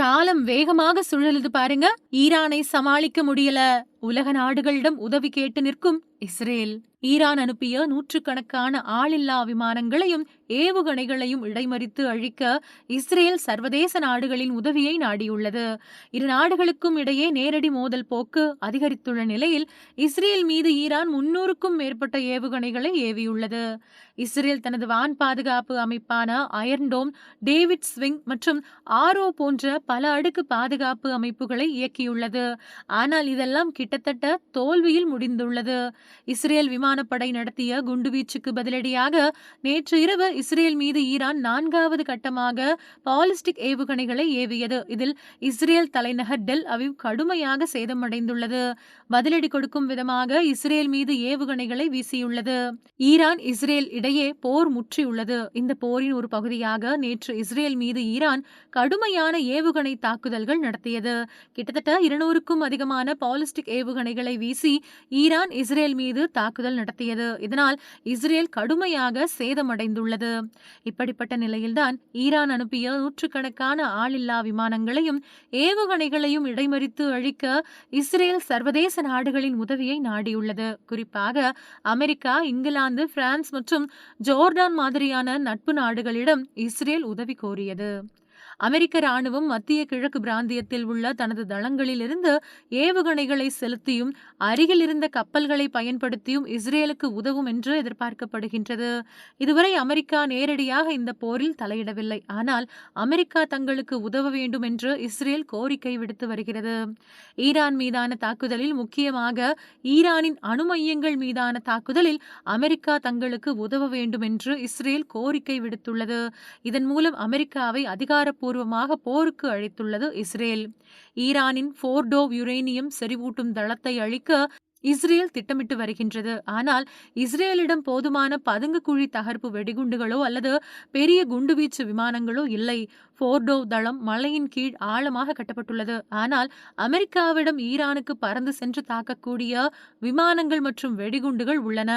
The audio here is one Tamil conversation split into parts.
காலம் வேகமாக சுழலுது பாருங்க. ஈரானை சமாளிக்க முடியல. உலக நாடுகளிடம் உதவி கேட்டு நிற்கும் இஸ்ரேல். ஈரான் அனுப்பிய நூற்றுக்கணக்கான ஆளில்லா விமானங்களையும் ஏவுகணைகளையும் இடைமறித்து அழிக்க இஸ்ரேல் சர்வதேச நாடுகளின் உதவியை நாடியுள்ளது. இரு நாடுகளுக்கும் இடையே நேரடி மோதல் போக்கு அதிகரித்துள்ள நிலையில் இஸ்ரேல் மீது ஈரான் முன்னூறுக்கும் மேற்பட்ட ஏவுகணைகளை ஏவியுள்ளது. இஸ்ரேல் தனது வான் பாதுகாப்பு அமைப்பான அயர்ன்டோம் டேவிட் ஸ்விங் மற்றும் ஆரோ போன்ற பல அடுக்கு பாதுகாப்பு அமைப்புகளை இயக்கியுள்ளது. ஆனால் இதெல்லாம் கிட்டத்தட்ட தோல்வியில் முடிந்துள்ளது. இஸ்ரேல் விமான விமானப்படை நடத்திய குண்டுவீச்சுக்கு பதிலடியாக நேற்று இரவு இஸ்ரேல் மீது ஈரான் நான்காவது கட்டமாக பாலிஸ்டிக் ஏவுகணைகளை ஏவியது. இதில் இஸ்ரேல் தலைநகர் டெல் அவிவ் கடுமையாக சேதமடைந்துள்ளது. பதிலடி கொடுக்கும் விதமாக இஸ்ரேல் மீது ஏவுகணைகளை வீசியுள்ளது. ஈரான் இஸ்ரேல் இடையே போர் முற்றியுள்ளது. இந்த போரின் ஒரு பகுதியாக நேற்று இஸ்ரேல் மீது ஈரான் கடுமையான ஏவுகணை தாக்குதல்கள் நடத்தியது. கிட்டத்தட்ட இருநூறுக்கும் அதிகமான பாலிஸ்டிக் ஏவுகணைகளை வீசி ஈரான் இஸ்ரேல் மீது தாக்குதல் நடத்தியது. இதனால் இஸ்ரேல் கடுமையாக சேதமடைந்துள்ளது. இப்படிப்பட்ட நிலையில்தான் ஈரான் அனுப்பிய நூற்றுக்கணக்கான ஆளில்லா விமானங்களையும் ஏவுகணைகளையும் இடைமறித்து அழிக்க இஸ்ரேல் சர்வதேச நாடுகளின் உதவியை நாடியுள்ளது. குறிப்பாக அமெரிக்கா இங்கிலாந்து பிரான்ஸ் மற்றும் ஜோர்டான் மாதிரியான நட்பு நாடுகளிடம் இஸ்ரேல் உதவி கோரியது. அமெரிக்க ராணுவம் மத்திய கிழக்கு பிராந்தியத்தில் உள்ள தனது தளங்களிலிருந்து ஏவுகணைகளை செலுத்தியும் அருகில் இருந்த கப்பல்களை பயன்படுத்தியும் இஸ்ரேலுக்கு உதவும் என்று எதிர்பார்க்கப்படுகின்றது. இதுவரை அமெரிக்கா நேரடியாக இந்த போரில் தலையிடவில்லை. ஆனால் அமெரிக்கா தங்களுக்கு உதவ வேண்டும் என்று இஸ்ரேல் கோரிக்கை விடுத்து வருகிறது. ஈரான் மீதான தாக்குதலில் முக்கியமாக ஈரானின் அணு மையங்கள் மீதான தாக்குதலில் அமெரிக்கா தங்களுக்கு உதவ வேண்டும் என்று இஸ்ரேல் கோரிக்கை விடுத்துள்ளது. இதன் மூலம் அமெரிக்காவை அதிகாரப்பூர்வ பூர்வமாக போருக்கு அழைத்துள்ளது இஸ்ரேல். ஈரானின் போர்டோ யுரேனியம் செறிவூட்டும் தளத்தை அழிக்க இஸ்ரேல் திட்டமிட்டு வருகின்றது. ஆனால் இஸ்ரேலிடம் போதுமான பதுங்கு குழி தகர்ப்பு வெடிகுண்டுகளோ அல்லது பெரிய குண்டுவீச்சு விமானங்களோ இல்லை. போர்டோ தளம் மலையின் கீழ் ஆழமாக கட்டப்பட்டுள்ளது. ஆனால் அமெரிக்காவிடம் ஈரானுக்கு பறந்து சென்று தாக்கக்கூடிய விமானங்கள் மற்றும் வெடிகுண்டுகள் உள்ளன.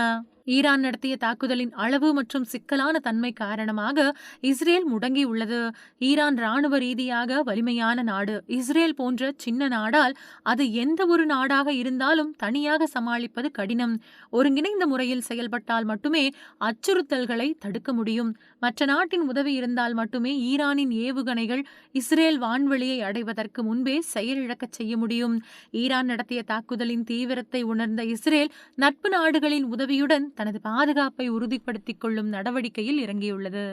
ஈரான் நடத்திய தாக்குதலின் அளவு மற்றும் சிக்கலான தன்மை காரணமாக இஸ்ரேல் முடங்கியுள்ளது. ஈரான் ராணுவ ரீதியாக வலிமையான நாடு. இஸ்ரேல் போன்ற சின்ன நாடால் அது எந்த ஒரு நாடாக இருந்தாலும் தனியாக சமாளிப்பது கடினம். ஒருங்கிணைந்த முறையில் செயல்பட்டால் மட்டுமே அச்சுறுத்தல்களை தடுக்க முடியும். மற்ற நாட்டின் உதவி இருந்தால் மட்டுமே ஈரானின் ஏவுகணைகள் இஸ்ரேல் வான்வெளியை அடைவதற்கு முன்பே செயலிழக்கச் செய்ய முடியும். ஈரான் நடத்திய தாக்குதலின் தீவிரத்தை உணர்ந்த இஸ்ரேல் நட்பு நாடுகளின் உதவியுடன் தனது பாதுகாப்பை உறுதிப்படுத்திக் கொள்ளும் நடவடிக்கையில் இறங்கியுள்ளது.